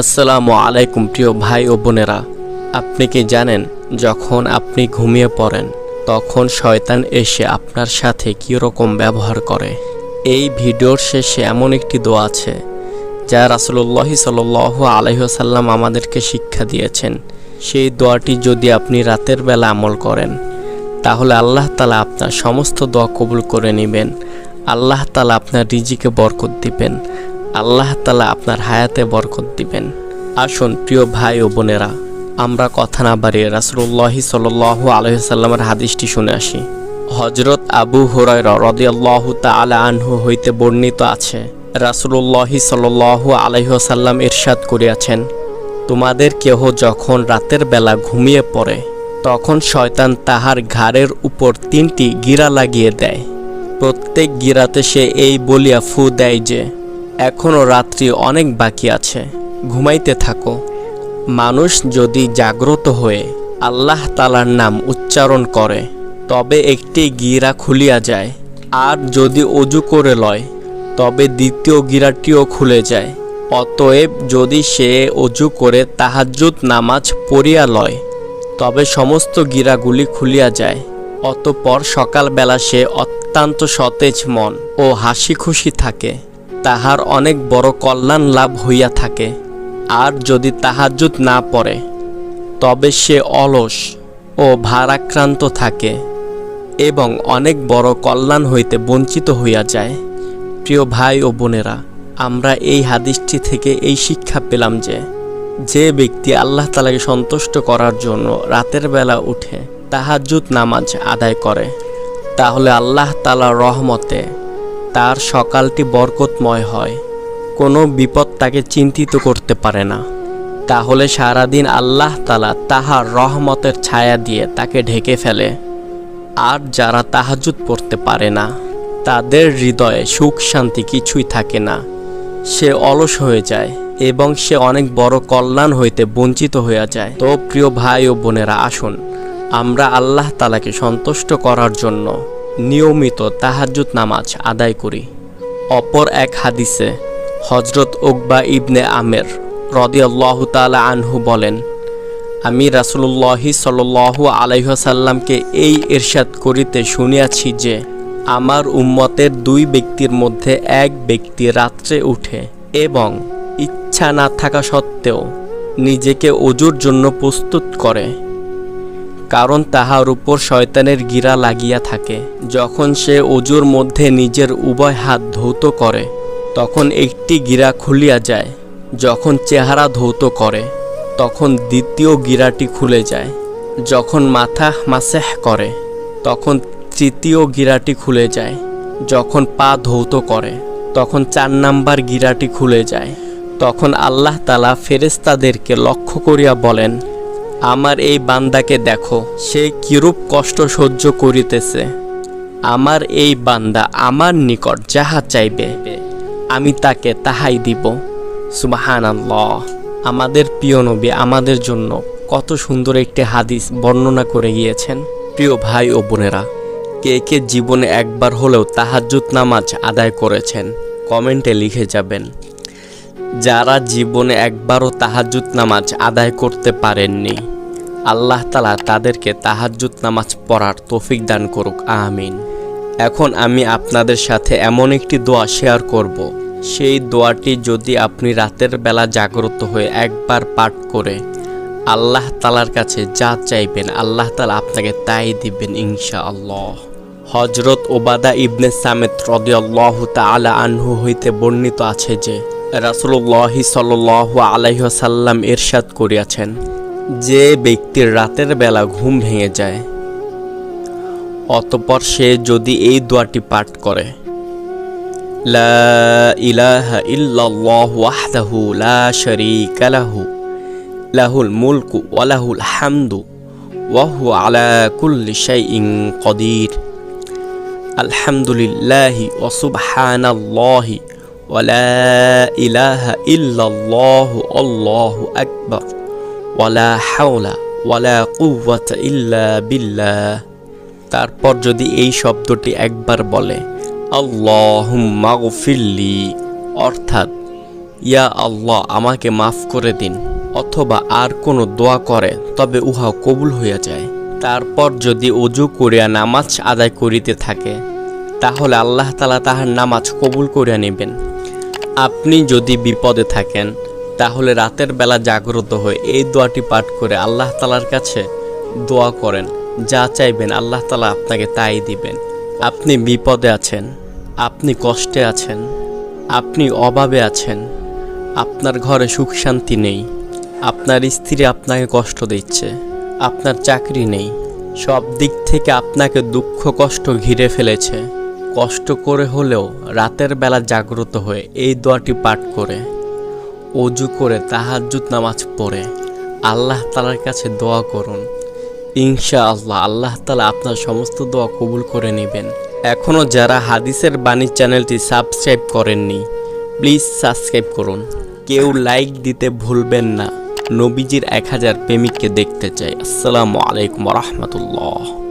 আসসালামু আলাইকুম প্রিয় ভাই ও বোনেরা। আপনি কি জানেন, যখন আপনি ঘুমিয়ে পড়েন, তখন শয়তান এসে আপনার সাথে কী রকম ব্যবহার করে? এই ভিডিওর শেষে এমন একটি দোয়া আছে, যা রাসুল্লাহি সাল আলহিহাসাল্লাম আমাদেরকে শিক্ষা দিয়েছেন। সেই দোয়াটি যদি আপনি রাতের বেলা আমল করেন, তাহলে আল্লাহ তালা আপনার সমস্ত দোয়া কবুল করে নেবেন। আল্লাহ তালা আপনার রিজিকে বরকত দিবেন। আল্লাহ তালা আপনার হায়াতে বরকত দিবেন। আসুন, প্রিয় ভাই ও বোনেরা, আমরা কথা না বাড়িয়ে রাসুল্লাহি সাল আলহিসাল্লামের হাদিসটি শুনে আসি। হজরত আবু হুরায় রদিয়াল্লাহ তালা আনহু হইতে বর্ণিত আছে রাসুল্লাহি সাল আলহিহাসাল্লাম ইরশাদ করিয়াছেন, তোমাদের কেহ যখন রাতের বেলা ঘুমিয়ে পড়ে, তখন শয়তান তাহার ঘাড়ের উপর তিনটি গিরা লাগিয়ে দেয়। প্রত্যেক গিরাতে সে এই বলিয়া ফু দেয় যে এখনও রাত্রি অনেক বাকি আছে। ঘুমাইতে থাকো। মানুষ যদি জাগ্রত হয়ে আল্লাহ তালার নাম উচ্চারণ করে, তবে একটি গিরা খুলিয়া যায়। আর যদি অজু করে লয়, তবে দ্বিতীয় গিরাটিও খুলে যায়। অতএব যদি সে অজু করে তাহাজ্জুদ নামাজ পড়িয়া লয়, তবে সমস্ত গিরাগুলি খুলিয়া যায়। অতপর সকালবেলা সে অত্যন্ত সতেজ মন ও হাসি খুশি থাকে। তাহার অনেক বড় কল্যাণ লাভ হইয়া থাকে। আর যদি তাহাজ্জুদ না পড়ে, তবে সে অলস ও ভারাক্রান্ত থাকে এবং অনেক বড় কল্যাণ হইতে বঞ্চিত হইয়া যায়। প্রিয় ভাই ও বোনেরা, আমরা এই হাদিসটি থেকে এই শিক্ষা পেলাম যে যে ব্যক্তি আল্লাহ তালাকে সন্তুষ্ট করার জন্য রাতের বেলা উঠে তাহাজ্জুদ নামাজ আদায় করে, তাহলে আল্লাহ তালার রহমতে তার সকালটি বরকতময় হয়। কোনো বিপদ তাকে চিন্তিত করতে পারে না। তাহলে সারাদিন আল্লাহ তালা তাহার রহমতের ছায়া দিয়ে তাকে ঢেকে ফেলে। আর যারা তাহাজুদ পড়তে পারে না, তাদের হৃদয়ে সুখ শান্তি কিছুই থাকে না। সে অলস হয়ে যায় এবং সে অনেক বড় কল্যাণ হইতে বঞ্চিত হইয়া যায়। তো প্রিয় ভাই ও বোনেরা, আসুন, আমরা আল্লাহ তালাকে সন্তুষ্ট করার জন্য নিয়মিত তাহাজ্জুদ নামাজ আদায় করি। অপর এক হাদিসে হজরত উকবা ইবনে আমের রদিয়াল্লাহু তালা আনহু বলেন, আমি রাসুল্লাহি সাল আলাইসাল্লামকে এই ইরশাদ করিতে শুনিয়াছি যে, আমার উম্মতের দুই ব্যক্তির মধ্যে এক ব্যক্তি রাত্রে উঠে এবং ইচ্ছা না থাকা সত্ত্বেও নিজেকে অজুর জন্য প্রস্তুত করে। কারণ তাহার উপর শয়তানের গিরা লাগিয়া থাকে। যখন সে অজুর মধ্যে নিজের উভয় হাত ধৌত করে, তখন একটি গিরা খুলিয়া যায়। যখন চেহারা ধৌত করে, তখন দ্বিতীয় গিরাটি খুলে যায়। যখন মাথা মাসেহ করে, তখন তৃতীয় গিরাটি খুলে যায়। যখন পা ধৌত করে, তখন চার নাম্বার গিরাটি খুলে যায়। তখন আল্লাহ তালা ফেরেস্তাদেরকে লক্ষ্য করিয়া বলেন আমার এই বান্দাকে দেখো, সে কিরূপ কষ্ট সহ্য করিতেছে। আমার এই বান্দা আমার নিকট যাহা চাইবে, আমি তাকে তাহাই দিব। সুবাহান আমাদের প্রিয় নবী আমাদের জন্য কত সুন্দর একটি হাদিস বর্ণনা করে গিয়েছেন। প্রিয় ভাই ও বোনেরা, কে কে জীবনে একবার হলেও তাহাজ্জুদ নামাজ আদায় করেছেন, কমেন্টে লিখে যাবেন। যারা জীবনে একবারও তাহাজ্জুদ নামাজ আদায় করতে পারেননি। আল্লাহ তালা তাদেরকে তাহাজ্জুদ নামাজ পড়ার তৌফিক দান করুক, আমিন। এখন আমি আপনাদের সাথে এমন একটি দোয়া শেয়ার করব। সেই দোয়াটি যদি আপনি রাতের বেলা জাগ্রত হয়ে একবার পাঠ করে আল্লাহ তালার কাছে যা চাইবেন, আল্লাহ তালা আপনাকে তাই দিবেন ইনশা আল্লাহ হজরত ওবাদা ইবনে সামেত রদিয়াল্লাহ তালা আনহু হইতে বর্ণিত আছে যে রাসুল্লাহি সাল আলাইসাল্লাম এরশাদ করিয়াছেন, যে ব্যক্তির রাতের বেলা ঘুম ভেঙে যায়, অতপর সে যদি এই দোয়াটি পাঠ করে, লা লা লাহুল মুলকু আলহামদুলিল্লাহি ওয়া ওয়া লা ইলাহা ইল্লাল্লাহু আল্লাহু আকবার ওয়া লা হাওলা ওয়া লা কুওয়াতা ইল্লা বিল্লাহ তারপর যদি এই শব্দটি একবার বলে, আল্লাহুম্মা অর্থাৎ, ইয়া আল্লাহ, আমাকে মাফ করে দিন অথবা আর কোনো দোয়া করে, তবে উহা কবুল হইয়া যায়। তারপর যদি অজু করিয়া নামাজ আদায় করিতে থাকে, তাহলে আল্লাহ তালা তাহার নামাজ কবুল করিয়া নেবেন। আপনি যদি বিপদে থাকেন, তাহলে রাতের বেলা জাগ্রত হয়ে এই দোয়াটি পাঠ করে আল্লাহ তালার কাছে দোয়া করেন। যা চাইবেন আল্লাহ তালা আপনাকে তাই দিবেন। আপনি বিপদে আছেন, আপনি কষ্টে আছেন, আপনি অভাবে আছেন, আপনার ঘরে সুখ শান্তি নেই, আপনার স্ত্রী আপনাকে কষ্ট দিচ্ছে, আপনার চাকরি নেই, সব দিক থেকে আপনাকে দুঃখ কষ্ট ঘিরে ফেলেছে। কষ্ট করে হলেও রাতের বেলা জাগ্রত হয়ে এই দোয়াটি পাঠ করে, অজু করে তাহাজ্জুদ নামাজ পড়ে। আল্লাহ তালার কাছে দোয়া করুন। ইনশা আল্লাহ আল্লাহ তালা আপনার সমস্ত দোয়া কবুল করে নেবেন। এখনও যারা হাদিসের বাণী চ্যানেলটি সাবস্ক্রাইব করেননি, প্লিজ সাবস্ক্রাইব করুন। কেউ লাইক দিতে ভুলবেন না। নবীজির এক হাজার প্রেমিককে দেখতে চাই। আসসালামু আলাইকুম রহমতুল্লাহ।